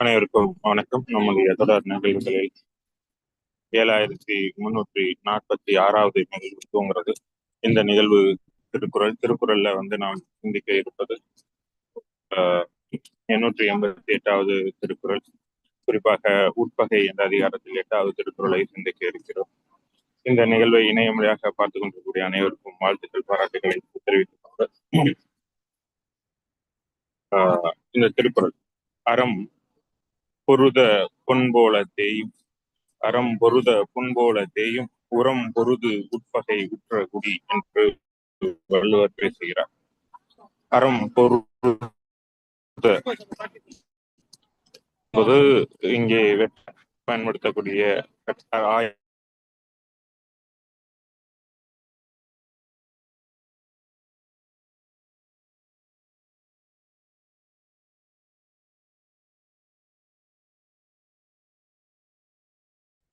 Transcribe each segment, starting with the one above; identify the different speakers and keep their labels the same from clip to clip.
Speaker 1: அனைவருக்கும் வணக்கம். நம்முடைய தொடர் நிகழ்வுகளில் ஏழாயிரத்தி முன்னூற்றி நாற்பத்தி ஆறாவது நிகழ்வு தூங்குறது. இந்த நிகழ்வு திருக்குறள். திருக்குறள்ல வந்து நாம் சிந்திக்க இருப்பது எண்ணூற்றி எண்பத்தி எட்டாவது திருக்குறள். குறிப்பாக உட்பகை என்ற அதிகாரத்தில் எட்டாவது திருக்குறளை சிந்திக்க இருக்கிறோம். இந்த நிகழ்வை இணையமொழியாக பார்த்து கொண்டிருக்கக்கூடிய அனைவருக்கும் வாழ்த்துக்கள் பாராட்டுகளை தெரிவித்துக் கொண்டு இந்த திருக்குறள். அறம் பொருத பொன்போல தேயும். அறம் பொருத புண்போல தேயும். உரம் பொருது உட்பகை உற்ற குடி என்று வள்ளுவர் பேசுகிறார் அறம் பொருத இங்கே பயன்படுத்தக்கூடிய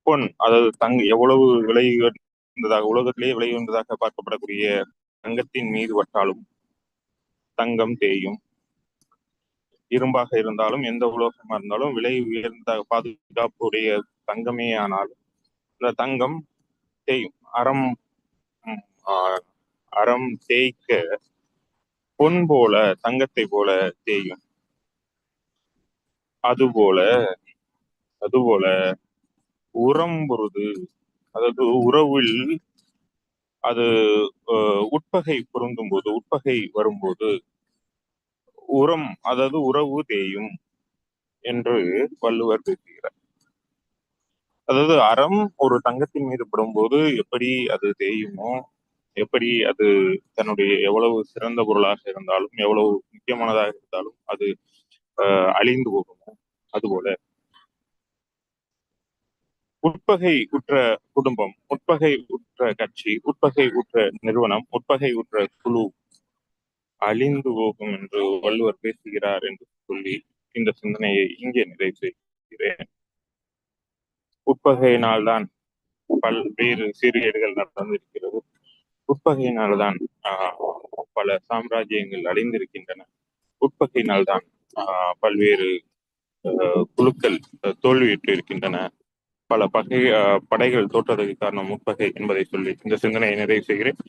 Speaker 1: பொன் அதாவது தங் எவ்வளவு விலை உயர்ந்ததாக உலகத்திலேயே விலை உயர்ந்ததாக பார்க்கப்படக்கூடிய தங்கத்தின் மீது வட்டாலும் தங்கம் தேயும். இரும்பாக இருந்தாலும் எந்த உலோகமா இருந்தாலும் விலை உயர்ந்த பாதுகாப்புடைய தங்கமே ஆனாலும் இந்த தங்கம் தேயும். அறம் அறம் தேய்க்க பொன் போல தங்கத்தை போல தேயும். அதுபோல அதுபோல உரம் பொருது அதாவது உறவில் அது உட்பகை பொருந்தும் போது உட்பகை வரும்போது உரம் அதாவது உறவு தேயும் என்று வள்ளுவர் பேசுகிறார். அதாவது அறம் ஒரு தங்கத்தின் மீது படும்போது எப்படி அது தேயுமோ எப்படி அது தன்னுடைய எவ்வளவு சிறந்த பொருளாக இருந்தாலும் எவ்வளவு முக்கியமானதாக இருந்தாலும் அது அழிந்து போகும் அதுபோல உட்பகை உற்ற குடும்பம் உட்பகை உற்ற கட்சி உட்பகை உற்ற நிறுவனம் உட்பகை உற்ற குழு அழிந்து போகும் என்று வள்ளுவர் பேசுகிறார் என்று சொல்லி இந்த சிந்தனையை இங்கே நிறைவு செய்கிறேன். உட்பகையினால்தான் பல்வேறு சீர்கேடுகள் நடந்திருக்கிறது. உட்பகையினால்தான் பல சாம்ராஜ்யங்கள் அழிந்திருக்கின்றன. உட்பகையினால்தான் பல்வேறு குழுக்கள் தோல்வியிட்டு இருக்கின்றன பல பகை படைகள் தோற்றதற்கு காரணம் முற்பகை என்பதை சொல்லி இந்த சிந்தனையை நிறைவு செய்கிறேன்.